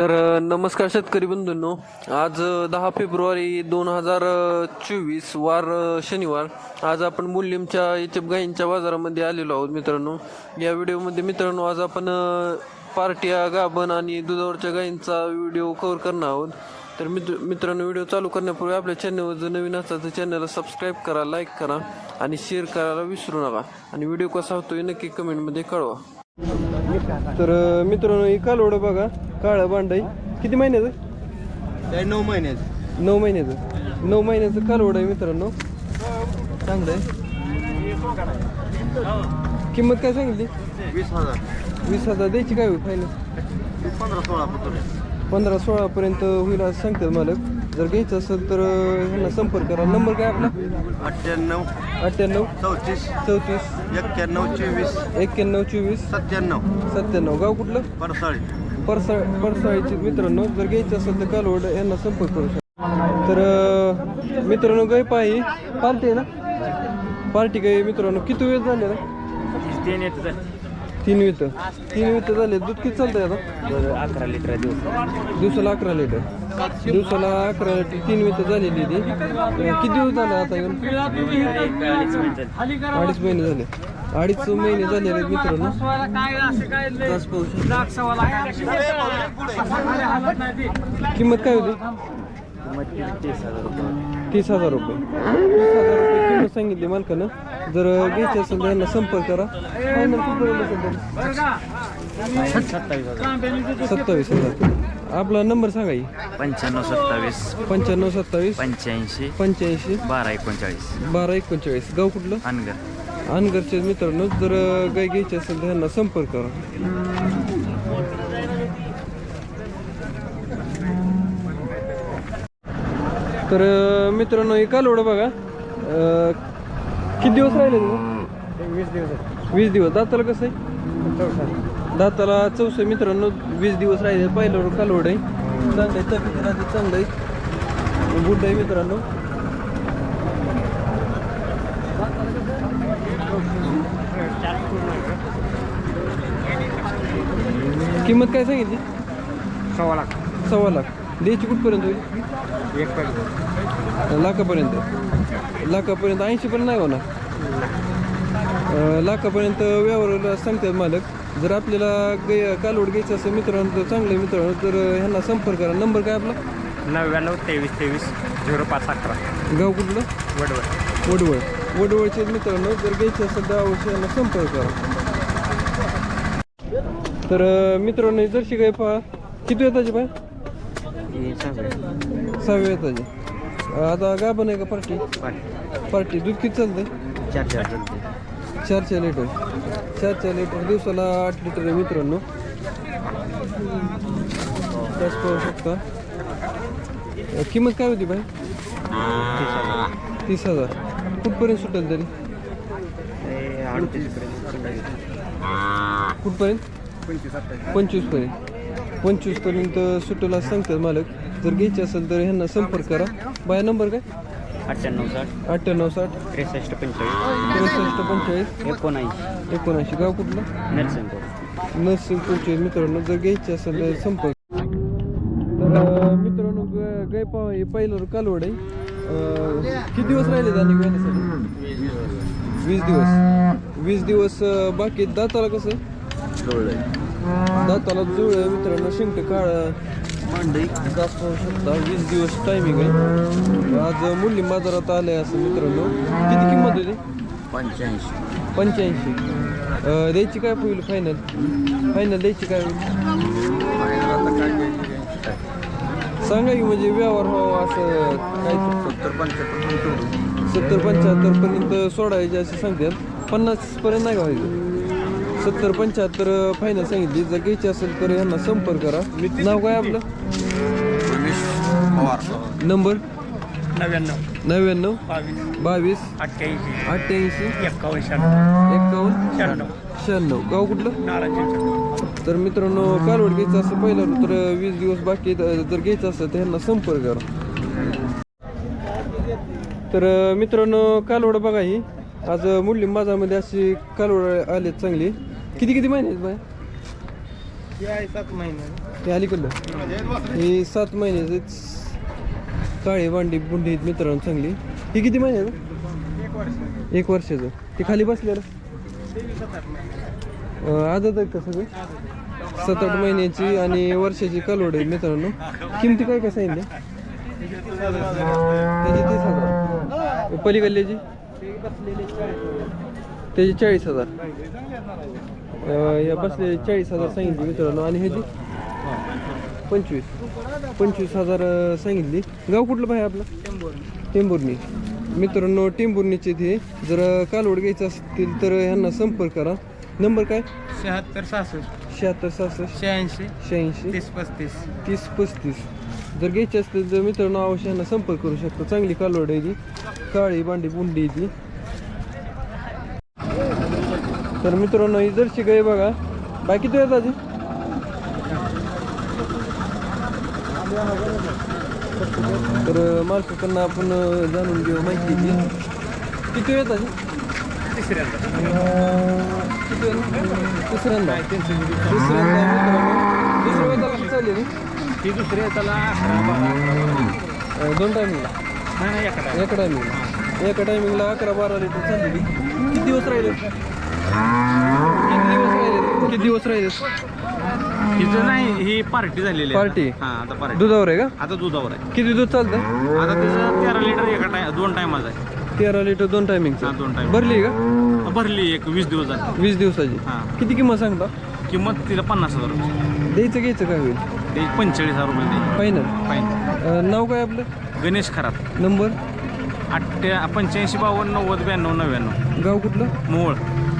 तर नमस्कार शेतकरी बंधूंनो. आज दहा फेब्रुवारी दोन हजार चोवीस वार शनिवार. आज आपण मुलींच्या याच्या गायींच्या बाजारामध्ये आलेलो आहोत मित्रांनो. या व्हिडिओमध्ये मित्रांनो आज आपण पार्टिया पार्ट्या गाभण आणि दुधावरच्या गायींचा व्हिडिओ कव्हर करणार आहोत. तर मित्र मित्रांनो व्हिडिओ चालू करण्यापूर्वी आपल्या चॅनलवर जर नवीन असाल तर चॅनलला सबस्क्राईब करा लाईक करा आणि शेअर करायला विसरू नका. आणि व्हिडिओ कसा होतोय नक्की कमेंटमध्ये कळवा. तर मित्रांनो ही कालवड बघा काळं भांडाई किती महिन्याचं? नऊ महिन्याचे नऊ महिन्याचं. नऊ महिन्याचं कालवड आहे मित्रांनो. चांगलं आहे. किंमत काय सांगितली? वीस हजार. वीस हजार द्यायची काय होईल? फायनल पंधरा सोळा पंधरा सोळापर्यंत होईल असं सांगतात मालक. जर घ्यायचं असेल तर ह्यांना संपर्क करा. नंबर काय आपला? अठ्ठ्याण्णव अठ्ठ्याण्णव चौतीस चौतीस एक्क्याण्णव चोवीस एक्क्याण्णव चोवीस सत्त्याण्णव. सत्त्याण्णव. गाव कुठलं? परसाळी. परसा परसाळीचे मित्रांनो जर घ्यायचं असेल तर कालवड यांना संपर्क करू शकता. तर अं, मित्रांनो गाय पाही पार्टी आहे ना? पार्टी गाय मित्रांनो किती वेळ झाले ना? तीन वित. तीन वित झाले. दूध किती चालतंय आता? अकरा लिटर दिवस दिवसाला अकरा लिटर. दिवसाला अकरा लिटर तीन वित झालेली ती. किती दिवस झाले आता येऊन? अडीच महिने झाले. अडीच महिने झालेले मित्रांनो. शकता. किंमत काय होती? तीस हजार रुपये. तीस हजार रुपये. तीस हजार रुपये किंमत सांगितली मालकानं. जर घ्यायची असेल तर यांना संपर्क करा. फायनल किती असेल सत्तावीस हजार सत्तावीस हजार. आपला नंबर सांगा ही पंच्याण्णव सत्तावीस. पंच्याण्णव सत्तावीस. पंच्याऐंशी. पंच्याऐंशी. बारा एकोणचाळीस. बारा एकोणचाळीस. गाव कुठलं? अनगर. अनगरचे मित्रांनो जर गाय घ्यायची असेल तर यांना संपर्क करा. तर मित्रांनो हे कालवडं बघा. किती दिवस राहिले तुम्ही वीस दिवस वीस दिवस. दाताला कसं आहे? दाताला चौसे मित्रांनो वीस दिवस राहिले. पहिल्यावर कालवड आहे. चांगलं आहे तब्येत राहते चांगलं आहे बुड्ड आहे मित्रांनो. किंमत काय सांगितली? सव्वा लाख. सव्वा लाख. द्यायची कुठपर्यंत होईल? एक लाखापर्यंत. लाखापर्यंत ऐंशी पण नाही होणार. लाखापर्यंत व्यवहाराला सांगतात मालक. जर आपल्याला गे कालवड घ्यायचं असेल मित्रांनो तर चांगलं मित्रांनो तर ह्यांना संपर्क करा. नंबर काय आपला? नव्याण्णव तेवीस तेवीस झिरो पाच अकरा. गाव कुठलं? वडवड वडवळ. वडवळचे मित्रांनो जर घ्यायचं असेल तर अवश्य यांना संपर्क करा. तर मित्रांनो जर्शी गाय पहा? किती येताची पाय सहावी. येताची. आता गाभण आहे का पार्टी. पार्टी. दूध किती चालतंय? चार चार चालते चार चार लिटर चार चार लिटर दिवसाला आठ लिटर आहे मित्रांनो. त्याच पाहू शकता. किंमत काय होती भाई? तीस हजार. कुठपर्यंत सुटेल तरी? कुठपर्यंत पंचवीस अठ्ठावीस पंचवीसपर्यंत. पंचवीसपर्यंत सुटेल असं सांगतात मालक. जर घ्यायचे असेल तर ह्यांना संपर्क करा. बाया नंबर काय? अठ्ठ्याण्णव साठ. अठ्ठ्याण्णव साठ. त्रेसष्ट पंचेचाळीस. त्रेसष्ट पंचेचाळीस. एकोणऐंशी. एकोणऐंशी. गाव कुठलं? नरसिंहपूर. नर्सिंग कोचचे मित्रांनो जर घ्यायचे असेल तर संपर्क. तर अं, मित्रांनो ग- गाय पाव हे पहिलं कालवड आहे. अं, किती दिवस राहिले दानी गायण्यासाठी वीस दिवस. वीस दिवस अं, बाकी दाताला कसं दाताला जुळ मित्रांनो. शिंक काळ. मांडई दात पाहू शकता. वीस दिवस टायमिंग आहे. आज मुली बाजारात आले असं मित्रांनो. किती किंमत होती पंच्याऐंशी. पंच्याऐंशी. अं, द्यायची काय होईल फायनल फायनल द्यायची काय होईल? सांगा की म्हणजे व्यवहार व्हावा असं काय सत्तर पंच्याहत्तर सत्तर पंच्याहत्तर पर्यंत सोडायचे असे सांगतात. पन्नास पर्यंत नाही का व्हायचं? सत्तर पंच्याहत्तर फायनल सांगितली. जर घ्यायची असेल तर यांना संपर्क करा. नाव काय आपलं? नंबर? नव्याण्णव. नव्याण्णव. बावीस. बावीस. अठ्ठ्याऐंशी. अठ्ठ्याऐंशी. एक्कावन्न शहाण्णव. एकावन्न. शहाण्णव. शहाण्णव. गाव कुठलं? नारायणच्या तर मित्रांनो कालवड घ्यायचं असं पहिलं तर वीस दिवस बाकी आहेत. जर घ्यायचं असेल तर ह्यांना संपर्क करा. तर मित्रांनो कालवड बघा ही. आज मुलीम बाजारामध्ये अशी कालवड आली चांगली. किती किती महिने आहेत बाय? सात महिने. हे अलीकडलं? हे सात महिन्याचे काळे वांडी बुंडी आहेत मित्रांनो चांगली. ही किती महिन्याचं एक वर्ष. एक वर्षाचं. ते खाली बसलेलं? तेवीस सात आठ महिने अं, आदत आहेत का सगळे? सात आठ महिन्याची आणि वर्षाची कालवड आहे मित्रांनो. किमती काय काय सांगितली? त्याची तीस हजार. पलीकडल्याची त्याची चाळीस हजार. या बसले चाळीस हजार सांगितली मित्रांनो. आणि ह्याची पंचवीस. पंचवीस हजार सांगितली. गाव कुठलं पाहिजे आपलं? टेंभुर्णी. मित्रांनो टेंभुर्णीचे ते जर कालवड घ्यायचं असतील तर ह्यांना संपर्क करा. नंबर काय? शहात्तर सहासष्ट. शहात्तर सहासष्ट. शहाऐंशी. शहाऐंशी. तीस पस्तीस. तीस पस्तीस. जर घ्यायची असतील तर मित्रांनो अवश्य यांना संपर्क करू शकतो. चांगली कालवड आहे ती. काळी बांडी बुंडी ती. तर मित्रांनो ही जर्सी गाय बघा. बाकी किती आहेत आधी. तर मालकांना आपण जाणून घेऊ माहिती ती किती वेळ आधी? तिसऱ्यांदा. किती वेळ तिसऱ्यांदा तिसऱ्यांदा मित्रांनो. दुसऱ्या वेळेला किती चालली दुसरी आहे त्याला अकरा बारा अं, दोन टायमिंगला नाही एका टायमिंगला एका टायमिंगला अकरा बारा लिटर चाललेली किती दिवस राहिले? किती दिवस राहिले किती दिवस राहिले हिचं नाही ही पार्टी झालेली आहे? आता. हा आता पार्टी. दुधावर आहे का? आता दुधावर आहे. किती दूध चालतं? आता त्याचं तेरा लिटर एका टाय दोन टायमाचं आहे. तेरा लिटर दोन हा टायमिंगचं दोन टाइम भरली का? भरली एक वीस दिवस झाले. वीस दिवसाची. हा. किती किंमत सांगता? किंमत तिला पन्नास हजार रुपये. द्यायचं घ्यायचं काय होईल? ते पंचेचाळीस हजार रुपये द्यायची. फायनल फाईन नाव काय आपलं? गणेश खरात. नंबर? अठ्ठ्या पंच्याऐंशी बावन्न नव्वद ब्याण्णव नव्याण्णव. गाव कुठलं? मोळ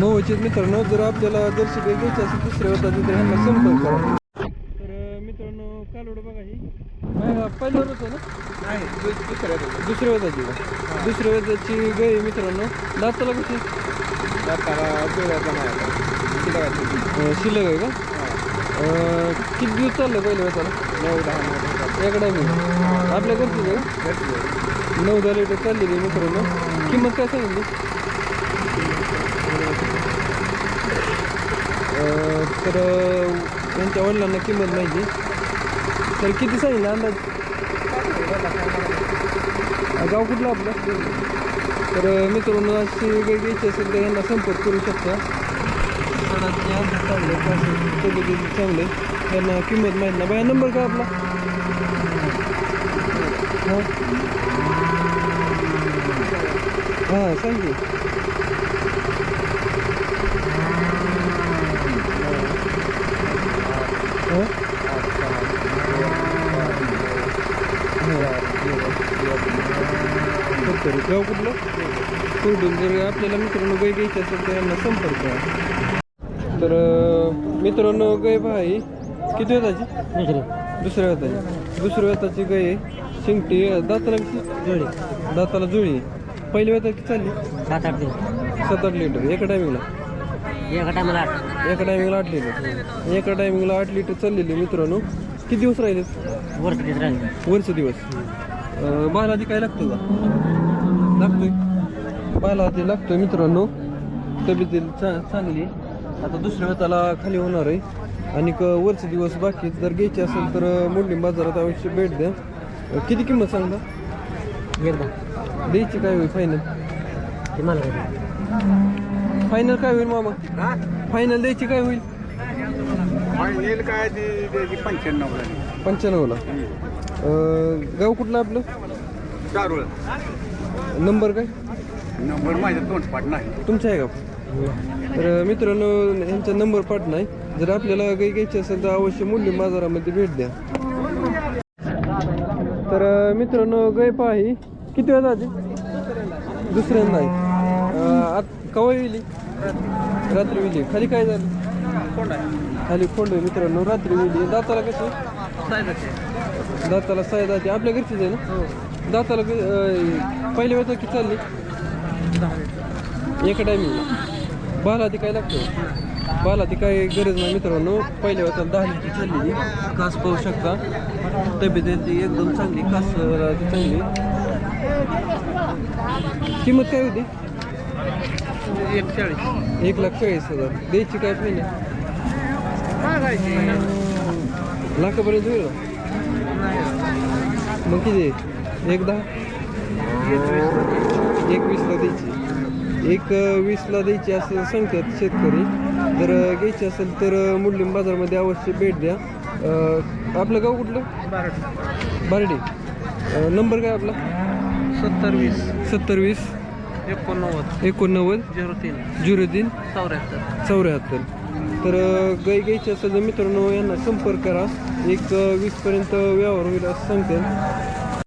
मऊचे मित्रांनो जर आपल्याला जर्सी गाय घ्यायची असेल दुसऱ्या होता तिथे ह्यांना संपर्क करा. तर मित्रांनो कालोड बघा ही. पहिलं होतं ना? नाही दुसऱ्या दुसऱ्या का दुसऱ्या वेदाची गाय मित्रांनो. दाताला कशी? अं, शिल्लक आहे का? किती दिवस चाललं पहिल्या वेळेला नऊ दहा एकडा मी आपल्या घरची आहे नऊ दहा लिटर चाललेली मित्रांनो. किंमत काय सांगितली अं, तर त्यांच्या वडिलांना किंमत माहिती तर किती सांगितलं अंदाज? गाव कुठलं आपलं? तर अं, मित्रांनो अशी वेगळी इच्छा असेल तर यांना संपर्क करू शकता. चांगले पद्धतीचे चांगले त्यांना किंमत माहीत ना बाया नंबर काय आपला? हां? हां सांग की हां सत्तर गाव कुठलं? कुठून जर आपल्याला मित्रांनो गाय घ्यायची असेल तर यांना संपर्क तर मित्रांनो गाय भाई किती वेताची दुसऱ्या वेताची दुसऱ्या वेताची गाय शिंगटी दाताला जुळी. दाताला जुळी. पहिल्या वेतात किती चालली? सात आठ दिवस. सात आठ लिटर. एका टायमिंगला एका टायमाला आठ. एका टायमिंगला आठ लिटर. एका टायमिंगला आठ लिटर चाललेली मित्रांनो. किती दिवस राहिले वर्ष तीस राहिले. वर्ष दिवस. काय लागतं का लागतोय. बालादी लागतोय मित्रांनो. तब्येतील चा चांगली आता दुसऱ्या वेताला खाली होणार आहे. आणि क- वर्ष दिवस बाकी. जर घ्यायची असेल तर मोडली बाजारात अवश्य भेट द्या. किती किंमत सांगता? एकदा. द्यायची काय होईल? फायनल ते मला काय? फायनल काय होईल मामा? फायनल द्यायची काय होईल? फायनल काय ती पंच्याण्णव झाली पंच्याण्णवला. अं, गाव कुठलं आपलं? चारूळ नंबर काय? नंबर माझ्या दोन पाठ नाही. तुमचा आहे का? तर मित्रांनो यांचा नंबर पाठ नाही. जर आपल्याला काही घ्यायची असेल तर अवश्य मूल्य बाजारामध्ये भेट द्या. तर मित्रांनो गाय पाही किती वेळा आधी दुसऱ्यांदा आहे आत कवा येईल रात्री विली. खाली काय झालं? खाली खोंड आहे मित्रांनो. रात्री विली. दाताला कशी? दाताला साय दाती आपल्या घरचीच आहे ना? दाताला कि- अं, पहिल्या वेळेस किती चालली? एका टायमिंगला बाला ती काय लागतं? बाला ती काय गरज नाही मित्रांनो. पहिल्या वेळेस दहा लिटर चाललेली कास पाहू शकता. तब्येत एकदम चांगली. कास चांगली. किंमत काय होती? एक चाळीस एक लाख चाळीस हजार. द्यायची काय नाही. लाखापर्यंत होईल? मग किती? एक दहा एक वीसला द्यायची. एक वीसला द्यायची असं सांगतात शेतकरी. जर घ्यायची असेल तर अं, मुंडलिम बाजारमध्ये अवश्य भेट द्या. आपलं गाव कुठलं? बारडी. नंबर काय आपला? सत्तर वीस. सत्तर वीस. एकोणनव्वद. एकोणनव्वद. झिरो तीन. झिरो तीन. चौऱ्याहत्तर. चौऱ्याहत्तर. तर गाई घ्यायची असेल तर मित्रांनो यांना संपर्क करा. एक वीसपर्यंत व्यवहार होईल असं सांगते.